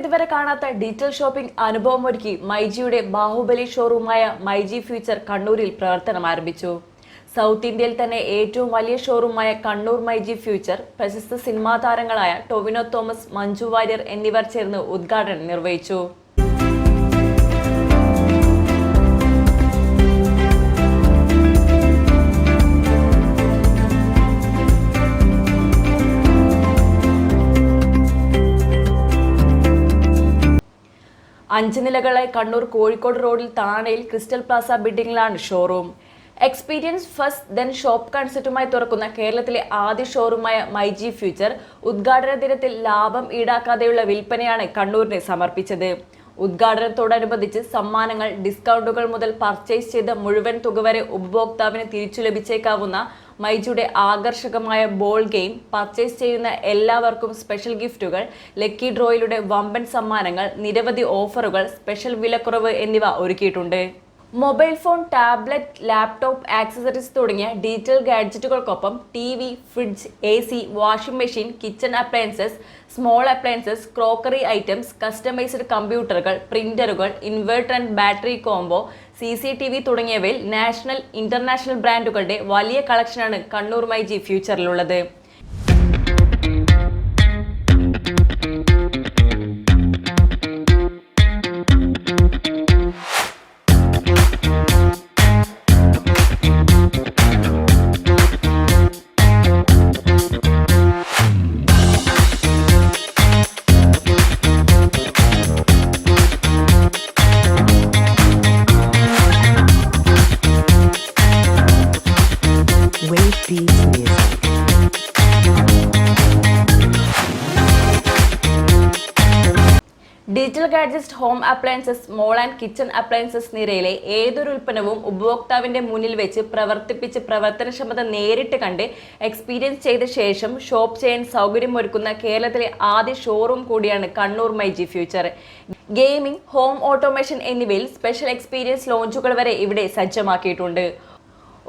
ഇതുവരെ കാണാത്ത digital shopping അനുഭവം അനുഭവമൊരുക്കി മൈജിയുടെ ബാഹുബലി ഷോറൂമായ മൈജി ഫ്യൂച്ചർ കണ്ണൂരിൽ പ്രവർത്തനം ആരംഭിച്ചു. സൗത്ത് ഇന്ത്യയിൽ തന്നെ ഏറ്റവും വലിയ ഷോറൂമായ കണ്ണൂർ മൈജി ഫ്യൂച്ചർ പ്രശസ്ത സിനിമാ താരങ്ങളായ ടൊവിനോ തോമസ് മഞ്ജു വാര്യർ എന്നിവർ ചേർന്ന് ഉദ്ഘാടനം നിർവഹിച്ചു. അഞ്ച് നിലകളെ കണ്ണൂർ കോഴിക്കോട് റോഡിൽ താണയിൽ crystal plaza ബിൽഡിംഗിലാണ് showroom. Experience first then shop കൺസെപ്റ്റുമായി തുറക്കുന്ന കേരളത്തിലെ ആദ്യ ഷോറൂമായ മൈജി ഫ്യൂച്ചർ ഉദ്ഘാടന ദിനത്തിൽ ലാഭം ഈടാക്കാതെയുള്ള വിൽപ്പനയാണ് കണ്ണൂരിന് സമർപ്പിച്ചത്. ഉദ്ഘാടനത്തോടനുബന്ധിച്ച് സമ്മാനങ്ങൾ ഡിസ്കൗണ്ടുകൾ മുതൽ പർച്ചേസ് ചെയ്ത മുഴുവൻ തുക വരെ ഉപഭോക്താവിന് തിരിച്ചു ലഭിച്ചേക്കാവുന്ന മൈജിയുടെ ആകർഷകമായ ബോൾ ഗെയിം പർച്ചേസ് ചെയ്യുന്ന എല്ലാവർക്കും സ്പെഷ്യൽ ഗിഫ്റ്റുകൾ ലക്കി ഡ്രോയിലൂടെ വമ്പൻ സമ്മാനങ്ങൾ നിരവധി ഓഫറുകൾ സ്പെഷ്യൽ വിലക്കുറവ് എന്നിവ ഒരുക്കിയിട്ടുണ്ട്. Mobile phone tablet laptop accessories തുടങ്ങിയ digital ഗാഡ്ജറ്റുകൾക്കൊപ്പം T V fridge A C washing machine kitchen appliances small appliances crockery items customised കമ്പ്യൂട്ടറുകൾ പ്രിന്ററുകൾ inverter and battery combo C C T V തുടങ്ങിയവയിൽ നാഷണൽ ഇന്റർനാഷണൽ ബ്രാൻഡുകളുടെ വലിയ കളക്ഷനാണ് Kannur myG ഫ്യൂച്ചറിലുള്ളത് digital gadget home appliances small and kitchen appliances നിരയിലെ ഏതൊരു ഉൽപ്പന്നവും ഉപഭോക്താവിന്റെ മുന്നിൽ വെച്ച് പ്രവർത്തിപ്പിച്ച് പ്രവർത്തനക്ഷമത നേരിട്ട് കണ്ട് എക്സ്പീരിയൻസ് ചെയ്ത ശേഷം ഷോപ്പ് ചെയ്യാൻ സൗകര്യമൊരുക്കുന്ന കേരളത്തിലെ ആദ്യ ഷോറൂം കൂടിയാണ് Kannur myG future gaming home automation എന്നിവയിൽ സ്പെഷ്യൽ എക്സ്പീരിയൻസ് ലോഞ്ചുകൾ വരെ ഇവിടെ സജ്ജമാക്കിയിട്ടുണ്ട്.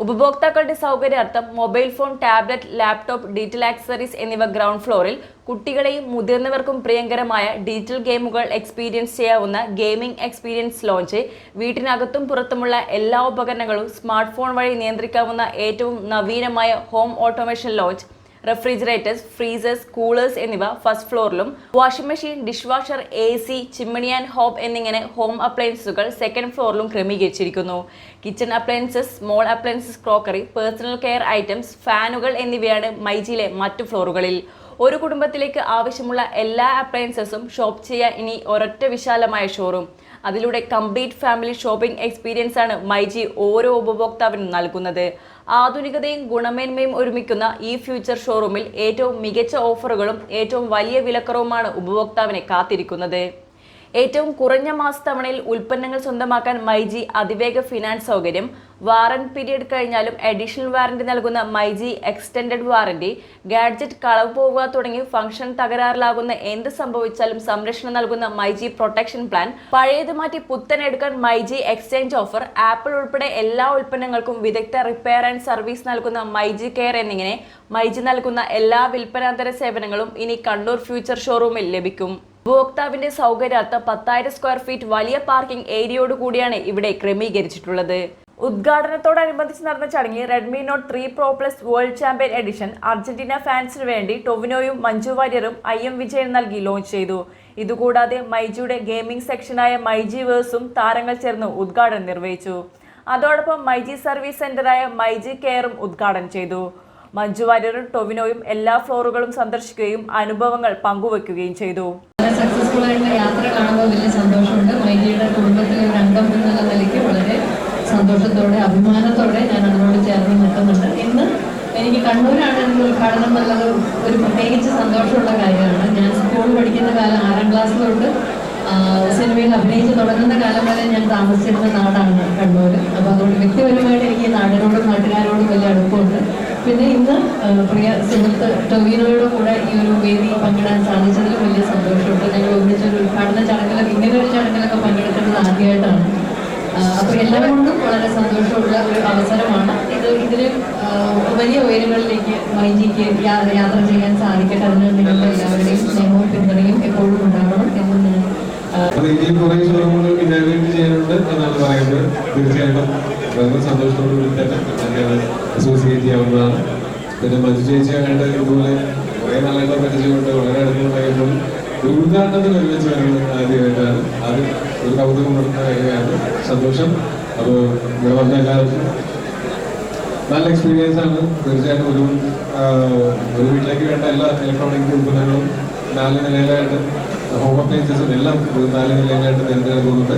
ഉപഭോക്താക്കളുടെ സൗകര്യാർത്ഥം mobile phone tablet laptop digital accessories എന്നിവ ഗ്രൗണ്ട് ഫ്ലോറിൽ കുട്ടികളെയും മുതിർന്നവർക്കും പ്രിയങ്കരമായ ഡിജിറ്റൽ ഗെയിമുകൾ എക്സ്പീരിയൻസ് ചെയ്യാവുന്ന ഗെയിമിംഗ് എക്സ്പീരിയൻസ് ലോഞ്ച് വീട്ടിനകത്തും പുറത്തുമുള്ള എല്ലാ ഉപകരണങ്ങളും സ്മാർട്ട് ഫോൺ വഴി നിയന്ത്രിക്കാവുന്ന ഏറ്റവും നവീനമായ home automation lounge refrigerators freezers coolers എന്നിവ first ഫ്ലോറിലും washing machine dish washer A C chimney and hob എന്നിങ്ങനെ ഹോം അപ്ലയൻസുകൾ സെക്കൻഡ് ഫ്ലോറിലും ക്രമീകരിച്ചിരിക്കുന്നു. Kitchen appliances small appliances crockery personal care items ഫാനുകൾ എന്നിവയാണ് മൈജിയിലെ മറ്റു ഫ്ലോറുകളിൽ ഒരു കുടുംബത്തിലേക്ക് ആവശ്യമുള്ള എല്ലാ അപ്ലയൻസസും ഷോപ്പ് ചെയ്യാൻ ഇനി ഒരൊറ്റ വിശാലമായ ഷോറൂം അതിലൂടെ കംപ്ലീറ്റ് ഫാമിലി ഷോപ്പിംഗ് എക്സ്പീരിയൻസ് ആണ് മൈജി ഓരോ ഉപഭോക്താവിനും നൽകുന്നത്. ആധുനികതയും ഗുണമേന്മയും ഒരുമിക്കുന്ന ഈ ഫ്യൂച്ചർ ഷോറൂമിൽ ഏറ്റവും മികച്ച ഓഫറുകളും ഏറ്റവും വലിയ വിലക്കുറവുമാണ് ഉപഭോക്താവിനെ കാത്തിരിക്കുന്നത്. ഏറ്റവും കുറഞ്ഞ മാസത്തവണയിൽ ഉൽപ്പന്നങ്ങൾ സ്വന്തമാക്കാൻ മൈജി അതിവേഗ ഫിനാൻസ് സൗകര്യം. വാറന്റ് പീരിയഡ് കഴിഞ്ഞാലും അഡീഷണൽ വാറന്റി നൽകുന്ന മൈജി എക്സ്റ്റൻഡഡ് വാറന്റി ഗാഡ്ജറ്റ് കളവ് പോവുക തുടങ്ങി ഫംഗ്ഷൻ തകരാറിലാകുന്ന എന്ത് സംഭവിച്ചാലും സംരക്ഷണം നൽകുന്ന മൈജി പ്രൊട്ടക്ഷൻ പ്ലാൻ പഴയത് മാറ്റി പുത്തൻ എടുക്കാൻ മൈജി എക്സ്ചേഞ്ച് ഓഫർ ആപ്പിൾ ഉൾപ്പെടെ എല്ലാ ഉൽപ്പന്നങ്ങൾക്കും വിദഗ്ധ റിപ്പയർ ആൻഡ് സർവീസ് നൽകുന്ന മൈജി കെയർ എന്നിങ്ങനെ മൈജി നൽകുന്ന എല്ലാ വിൽപ്പനാന്തര സേവനങ്ങളും ഇനി കണ്ണൂർ ഫ്യൂച്ചർ ഷോറൂമിൽ ലഭിക്കും. ഉപഭോക്താവിന്റെ സൗകര്യാർത്ഥം പത്തായിരം സ്ക്വയർ ഫീറ്റ് വലിയ പാർക്കിംഗ് ഏരിയയോട് കൂടിയാണ് ഇവിടെ ക്രമീകരിച്ചിട്ടുള്ളത്. ഉദ്ഘാടനത്തോടനുബന്ധിച്ച് നടന്ന ചടങ്ങിൽ Redmi Note three pro plus world champion edition Argentina ഫാൻസിന് വേണ്ടി ടൊവിനോയും മഞ്ജു വാര്യറും ഐ എം വിജയൻ നൽകി ലോഞ്ച് ചെയ്തു. ഇതുകൂടാതെ മൈജിയുടെ ഗെയിമിംഗ് സെക്ഷനായ മൈജി വേഴ്സും താരങ്ങൾ ചേർന്ന് ഉദ്ഘാടനം നിർവഹിച്ചു. അതോടൊപ്പം മൈജി സർവീസ് സെന്ററായ മൈജി കെയറും ഉദ്ഘാടനം ചെയ്തു. മഞ്ജു വാര്യറും ടൊവിനോയും എല്ലാ ഫ്ലോറുകളും സന്ദർശിക്കുകയും അനുഭവങ്ങൾ പങ്കുവയ്ക്കുകയും ചെയ്തു. ആയിട്ടുള്ള യാത്ര കാണുമ്പോൾ വലിയ സന്തോഷമുണ്ട്. മൈജിയുടെ കുടുംബത്തിലെ ഒരു അംഗം എന്നുള്ള നിലയ്ക്ക് വളരെ സന്തോഷത്തോടെ അഭിമാനത്തോടെ ഞാൻ അതിനോട് ചേർന്ന് നിൽക്കുന്നുണ്ട്. ഇന്ന് എനിക്ക് കണ്ണൂരാണ് ഇതിന്റെ ഉദ്ഘാടനം എന്നുള്ളത് ഒരു പ്രത്യേകിച്ച് സന്തോഷമുള്ള കാര്യമാണ്. ഞാൻ സ്കൂൾ പഠിക്കുന്ന കാലം ആറാം ക്ലാസ് സിനിമയിൽ അഭിനയിച്ച് തുടങ്ങുന്ന കാലം വരെ ഞാൻ താമസിച്ചിരുന്ന നാടാണ് കണ്ണൂർ അപ്പോൾ അതുകൊണ്ട് വ്യക്തിപരമായിട്ട് എനിക്ക് നാടിനോടും നാട്ടുകാരോടും വലിയ അടുപ്പമുണ്ട്. പിന്നെ ഇന്ന് പ്രിയ സുഹൃത്ത് ടൊവിനോയുടെ കൂടെ ഈ ഒരു വേദി പങ്കിടാൻ സാധിച്ചതിൽ വലിയ സന്തോഷമുണ്ട്. ഞങ്ങൾ ഒന്നിച്ചൊരു ഉദ്ഘാടന ചടങ്ങിലൊക്കെ ഇങ്ങനെ ഒരു ചടങ്ങിലൊക്കെ പങ്കെടുക്കുന്നത് ആദ്യമായിട്ടാണ്. അപ്പോൾ എല്ലാം കൊണ്ടും വളരെ സന്തോഷമുള്ള ഒരു അവസരമാണ്. ഇത് ഇതിൽ വലിയ ഉയരങ്ങളിലേക്ക് മൈജിക്ക് യാത്ര ചെയ്യാൻ സാധിക്കട്ടെ അതിന് നിങ്ങളുടെ എല്ലാവരുടെയും സ്നേഹവും പിന്തുണയും എപ്പോഴും ഞാൻ അത് ഇനിയും കുറേ ഷോറൂമുകൾ ഇനാഗ്രേറ്റ് ചെയ്യാനുണ്ട് എന്നാണ് പറയുന്നത്. തീർച്ചയായിട്ടും വളരെ സന്തോഷത്തോടു കൂടി അസോസിയേറ്റ് ചെയ്യാവുന്നതാണ്. പിന്നെ മഞ്ജു ചേച്ചിയായിട്ട് ഇതുപോലെ കുറേ നാളായിട്ട് പരിചയമുണ്ട് വളരെ അടുത്തുണ്ടായപ്പോൾ ഒരു ഉദ്ഘാടനത്തിൽ ഒരുമിച്ച് വരുന്നത് ആദ്യമായിട്ടാണ് ഒരു കൗതുകം സന്തോഷം. അപ്പോൾ ഇവിടെ വന്ന നല്ല എക്സ്പീരിയൻസ് ആണ്. തീർച്ചയായിട്ടും ഒരു ഒരു വീട്ടിലേക്ക് വേണ്ട എല്ലാ ഇലക്ട്രോണിക് ഉൽപ്പന്നങ്ങളും നാല് നിലയിലായിട്ട് ഹോം അപ്ലയൻസസും എല്ലാം ഒരു നാല് നിലയിലായിട്ട് തിരഞ്ഞെടുക്കുന്നുണ്ട്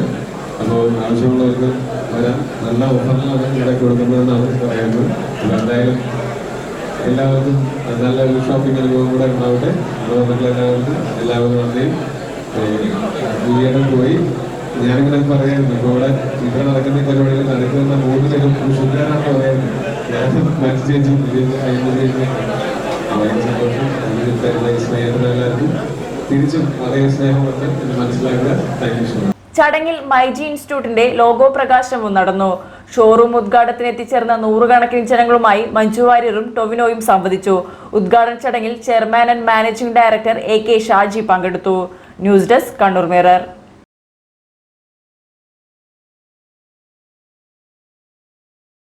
അപ്പോൾ ആവശ്യമുള്ളവർക്ക് വരാം. നല്ല ഓഫറിലാണ് ഇവിടെ കൊടുക്കുന്നതെന്നാണ് പറയുന്നത്. എന്തായാലും എല്ലാവർക്കും നല്ല ഒരു ഷോപ്പിംഗ് അനുഭവം കൂടെ ഉണ്ടാവട്ടെ. എല്ലാവർക്കും എല്ലാവരും നന്ദിയും ഈയിടെ പോയി. ഞാനിങ്ങനെ പറയായിരുന്നു ഇപ്പോൾ ഇവിടെ ഇവിടെ നടക്കുന്ന പരിപാടിയിൽ നടക്കുന്ന മൂന്ന് പേരും ശുദ്ധരാണെന്ന് പറയുന്നത് ഞാൻ മനസ്സ് ചേച്ചി വളരെ സന്തോഷം അതിൽ തരുന്ന ഈ സ്നേഹത്തിന് എല്ലാവർക്കും മനസ്സിലാക്കുക ചടങ്ങിൽ മൈജി ഇൻസ്റ്റിറ്റ്യൂട്ടിന്റെ ലോഗോ പ്രകാശനവും നടന്നു. ഷോറൂം ഉദ്ഘാടനത്തിന് എത്തിച്ചേർന്ന നൂറുകണക്കിന് ജനങ്ങളുമായി മഞ്ജു വാര്യറും ടൊവിനോയും സംവദിച്ചു. ഉദ്ഘാടന ചടങ്ങിൽ chairman and managing director A K Shaji പങ്കെടുത്തു. News desk Kannur mirror.